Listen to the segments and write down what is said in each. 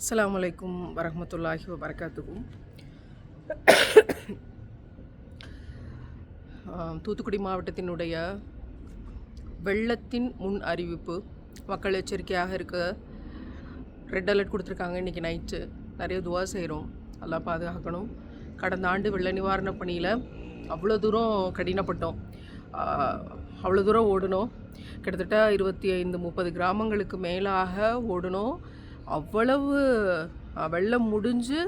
அஸ்லாம் வலைக்கும் வரமத்துல்லாஹி வரகாத்துக்கும் தூத்துக்குடி மாவட்டத்தினுடைய வெள்ளத்தின் முன் அறிவிப்பு. மக்கள் எச்சரிக்கையாக இருக்க ரெட் அலர்ட் கொடுத்துருக்காங்க. இன்றைக்கி நைட்டு நிறைய துவா செய்கிறோம் நல்லா பாதுகாக்கணும். கடந்த ஆண்டு வெள்ள நிவாரண பணியில் அவ்வளோ தூரம் கடினப்பட்டோம். அவ்வளோ தூரம் ஓடணும் கிட்டத்தட்ட இருபத்தி ஐந்து முப்பது கிராமங்களுக்கு மேலாக ஓடணும் அவ்வளவு வெள்ளம் முடிஞ்சு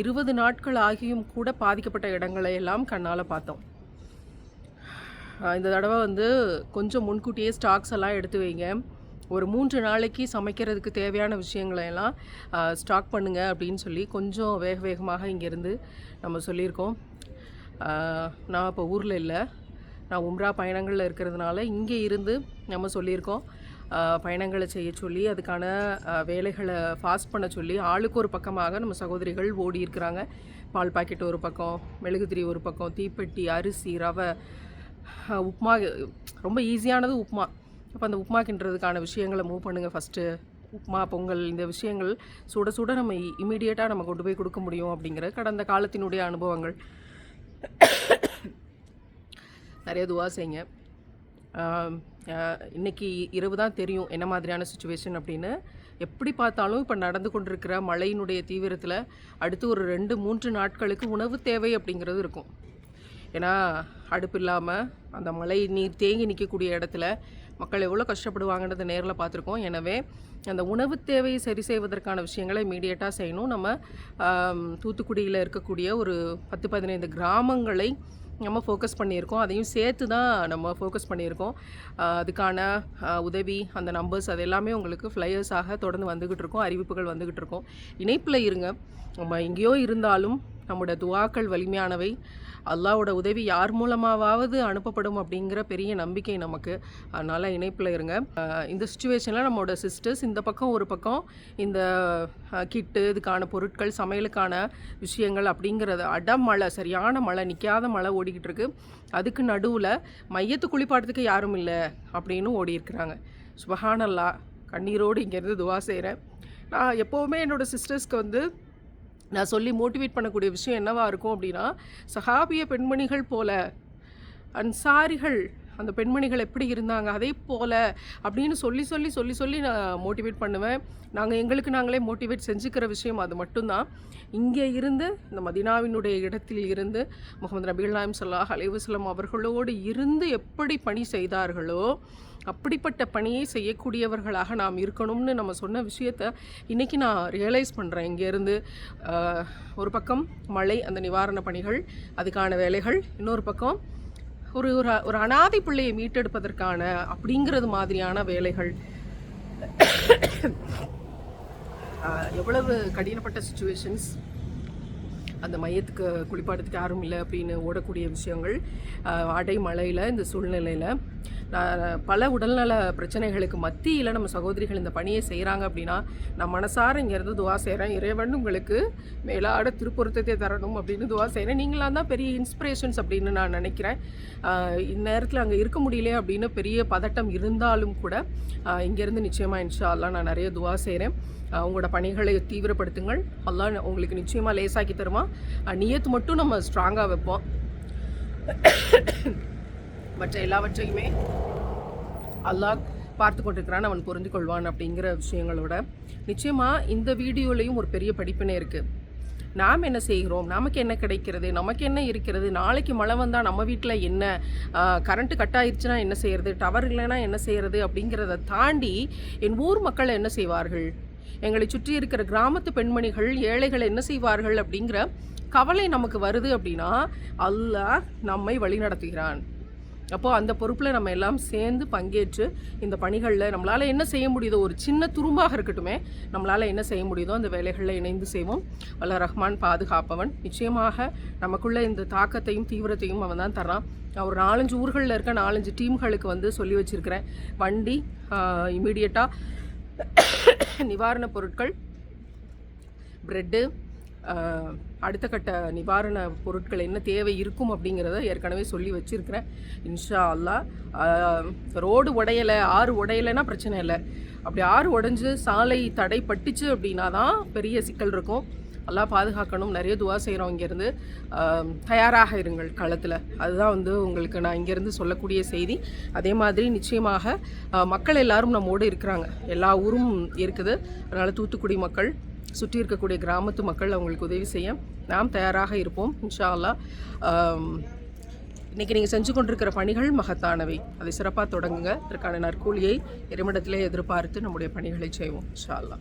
இருபது நாட்கள் ஆகியும் கூட பாதிக்கப்பட்ட இடங்களை எல்லாம் கண்ணால் பார்த்தோம். இந்த தடவை வந்து கொஞ்சம் முன்கூட்டியே ஸ்டாக்ஸ் எல்லாம் எடுத்து வைங்க. ஒரு மூன்று நாளைக்கு சமைக்கிறதுக்கு தேவையான விஷயங்களை எல்லாம் ஸ்டாக் பண்ணுங்க அப்படின்னு சொல்லி கொஞ்சம் வேக வேகமாக இங்கேருந்து நம்ம சொல்லியிருக்கோம். நான் இப்போ ஊரில் இல்லை. நான் உம்ரா பயணங்களில் இருக்கிறதுனால இங்கே இருந்து நம்ம சொல்லியிருக்கோம். பயணங்களை செய்ய சொல்லி அதுக்கான வேலைகளை ஃபாஸ்ட் பண்ண சொல்லி ஆளுக்கு ஒரு பக்கமாக நம்ம சகோதரிகள் ஓடி இருக்கிறாங்க. பால் பாக்கெட் ஒரு பக்கம் மெழுகுதிரி ஒரு பக்கம் தீப்பெட்டி அரிசி ரவை உப்புமா ரொம்ப ஈஸியானது உப்புமா அப்போ அந்த உப்புமா கிண்டுறதுக்கான விஷயங்களை மூவ் பண்ணுங்கள் ஃபஸ்ட்டு உப்புமா பொங்கல் இந்த விஷயங்கள் சுட சுட நம்ம இமீடியட்டாக நம்ம கொண்டு போய் கொடுக்க முடியும் அப்படிங்கிற கடந்த காலத்தினுடைய அனுபவங்கள். நிறைய துவா செய்யுங்க. இன்றைக்கி இரவு தான் தெரியும் என்ன மாதிரியான சுச்சுவேஷன் அப்படின்னு. எப்படி பார்த்தாலும் இப்போ நடந்து கொண்டிருக்கிற மழையினுடைய தீவிரத்தில் அடுத்து ஒரு ரெண்டு மூன்று நாட்களுக்கு உணவு தேவை அப்படிங்கிறது இருக்கும். ஏன்னா அடுப்பு இல்லாமல் அந்த மழை நீர் தேங்கி நிற்கக்கூடிய இடத்துல மக்கள் எவ்வளோ கஷ்டப்படுவாங்கன்றதை நேரில் பார்த்துருக்கோம். எனவே அந்த உணவு தேவையை சரி செய்வதற்கான விஷயங்களை இமீடியட்டாக செய்யணும். நம்ம தூத்துக்குடியில் இருக்கக்கூடிய ஒரு பத்து பதினைந்து கிராமங்களை நம்ம ஃபோக்கஸ் பண்ணியிருக்கோம். அதையும் சேர்த்து தான் நம்ம ஃபோக்கஸ் பண்ணியிருக்கோம். அதுக்கான உதவி அந்த நம்பர்ஸ் அது எல்லாமே உங்களுக்கு ஃப்ளையர்ஸாக தொடர்ந்து வந்துக்கிட்டு இருக்கோம். அறிவிப்புகள் வந்துக்கிட்டு இருக்கோம். இணைப்பில் இருங்க. நம்ம எங்கேயோ இருந்தாலும் நம்மளோட துவாக்கள் வலிமையானவை. அல்லாவோட உதவி யார் மூலமாவது அனுப்பப்படும் அப்படிங்கிற பெரிய நம்பிக்கை நமக்கு. அதனால் இணைப்பில் இருங்க. இந்த சுச்சுவேஷனில் நம்மளோட சிஸ்டர்ஸ் இந்த பக்கம் ஒரு பக்கம் இந்த கிட்டு இதுக்கான பொருட்கள் சமையலுக்கான விஷயங்கள் அப்படிங்கிறது அடமழை சரியான மழை நிற்காத மழை ஓடிக்கிட்டு இருக்கு. அதுக்கு நடுவில் மையத்து குளிப்பாட்டத்துக்கு யாரும் இல்லை அப்படின்னு ஓடி இருக்கிறாங்க. சுபஹானல்லா கண்ணீரோடு இங்கேருந்து துவா செய்கிறேன் நான் எப்போவுமே என்னோடய சிஸ்டர்ஸ்க்கு வந்து நான் சொல்லி மோட்டிவேட் பண்ணக்கூடிய விஷயம் என்னவா இருக்கும் அப்படின்னா சஹாபிய பெண்மணிகள் போல அன்சாரிகள் அந்த பெண்மணிகள் எப்படி இருந்தாங்க அதே போல் அப்படின்னு சொல்லி சொல்லி சொல்லி சொல்லி நான் மோட்டிவேட் பண்ணுவேன். நாங்கள் எங்களுக்கு நாங்களே மோட்டிவேட் செஞ்சுக்கிற விஷயம் அது மட்டும்தான். இங்கே இருந்து இந்த மதினாவினுடைய இடத்தில் இருந்து முகமது நபீல் நாயம் சல்லாஹ் அலைவாஸ்லம் அவர்களோடு இருந்து எப்படி பணி செய்தார்களோ அப்படிப்பட்ட பணியை செய்யக்கூடியவர்களாக நாம் இருக்கணும்னு நம்ம சொன்ன விஷயத்த இன்றைக்கி நான் ரியலைஸ் பண்ணுறேன் இங்கேருந்து ஒரு பக்கம் மழை அந்த நிவாரண பணிகள் அதுக்கான வேலைகள் இன்னொரு பக்கம் ஒரு ஒரு ஒரு அனாதை பிள்ளையை மீட்டெடுப்பதற்கான அப்படிங்கிறது மாதிரியான வேலைகள். எவ்வளவு கடினப்பட்ட சுச்சுவேஷன்ஸ் அந்த மையத்துக்கு குளிப்பாட்டத்துக்கு யாரும் இல்லை அப்படின்னு ஓடக்கூடிய விஷயங்கள் அடை மழையில் இந்த சூழ்நிலையில் பல உடல்நல பிரச்சனைகளுக்கு மத்தியில் நம்ம சகோதரிகள் இந்த பணியை செய்கிறாங்க அப்படின்னா நான் மனசார இங்கேருந்து துவா செய்கிறேன் இறைவன் உங்களுக்கு மேலாட திருப்பொருத்தத்தை தரணும் அப்படின்னு துவா செய்கிறேன் நீங்களாம் தான் பெரிய இன்ஸ்பிரேஷன்ஸ் அப்படின்னு நான் நினைக்கிறேன். இந்நேரத்தில் அங்கே இருக்க முடியல அப்படின்னு பெரிய பதட்டம் இருந்தாலும் கூட இங்கேருந்து நிச்சயமாக இன்ஷா நான் நிறைய துவா செய்கிறேன் உங்களோட பணிகளை தீவிரப்படுத்துங்கள். அதெல்லாம் உங்களுக்கு நிச்சயமாக லேசாக்கி தருவான். நியத்து மட்டும் நம்ம ஸ்ட்ராங்காக வைப்போம். மற்ற எல்லாவற்றையுமே அல்லாஹ் பார்த்து கொண்டிருக்கிறான் அவன் புரிந்து கொள்வான் அப்படிங்கிற விஷயங்களோட. நிச்சயமாக இந்த வீடியோலையும் ஒரு பெரிய படிப்பினை இருக்குது நாம் என்ன செய்கிறோம்? நமக்கு என்ன கிடைக்கிறது? நமக்கு என்ன இருக்கிறது? நாளைக்கு மழை வந்தால் நம்ம வீட்டில் என்ன கரண்ட்டு கட் ஆயிடுச்சுன்னா என்ன செய்கிறது டவர் இல்லைன்னா என்ன செய்கிறது அப்படிங்கிறத தாண்டி என் ஊர் மக்கள் என்ன செய்வார்கள்? எங்களை சுற்றி இருக்கிற கிராமத்து பெண்மணிகள் ஏழைகள் என்ன செய்வார்கள் அப்படிங்கிற கவலை நமக்கு வருது அப்படின்னா அல்லாஹ் நம்மை வழிநடத்துகிறான். அப்போது அந்த பொறுப்பில் நம்ம எல்லாம் சேர்ந்து பங்கேற்று இந்த பணிகளில் நம்மளால் என்ன செய்ய முடியுதோ ஒரு சின்ன துரும்பாக இருக்கட்டுமே நம்மளால் என்ன செய்ய முடியுதோ அந்த வேலைகளில் இணைந்து செய்வோம். வல்ல ரஹ்மான் பாதுகாப்பவன். நிச்சயமாக நமக்குள்ள இந்த தாக்கத்தையும் தீவிரத்தையும் அவன் தான் தர்றான். நான் ஒரு நாலஞ்சு ஊர்களில் இருக்க நாலஞ்சு டீம்களுக்கு வந்து சொல்லி வச்சுருக்கிறேன். வண்டி இமீடியட்டாக நிவாரணப் பொருட்கள் ப்ரெட்டு அடுத்த கட்ட நிவாரண பொருட்கள் என்ன தேவை இருக்கும் அப்படிங்கிறத ஏற்கனவே சொல்லி வச்சுருக்கிறேன். இன்ஷா அல்லாஹ் ரோடு உடையலை ஆறு உடையலைன்னா பிரச்சனை இல்லை. அப்படி ஆறு உடைஞ்சு சாலை தடை பட்டுச்சு அப்படின்னா தான் பெரிய சிக்கல் இருக்கும். எல்லாம் பாதுகாக்கணும். நிறைய துவா செய்கிறோம் இங்கேருந்து. தயாராக இருங்கள் களத்தில். அதுதான் வந்து உங்களுக்கு நான் இங்கேருந்து சொல்லக்கூடிய செய்தி. அதே மாதிரி நிச்சயமாக மக்கள் எல்லாரும் நம்மோடு இருக்கிறாங்க. எல்லா ஊரும் இருக்குது. அதனால் தூத்துக்குடி மக்கள் சுற்றி இருக்கக்கூடிய கிராமத்து மக்கள் அவங்களுக்கு உதவி செய்ய நாம் தயாராக இருப்போம் இன்ஷா அல்லா இன்றைக்கி இன்னைக்கு நீங்கள் செஞ்சு கொண்டிருக்கிற பணிகள் மகத்தானவை. அதை சிறப்பாக தொடங்குங்க. இதற்கான நற்கூலியை இறைமிடத்திலே எதிர்பார்த்து நம்முடைய பணிகளை செய்வோம் இன்ஷா அல்லா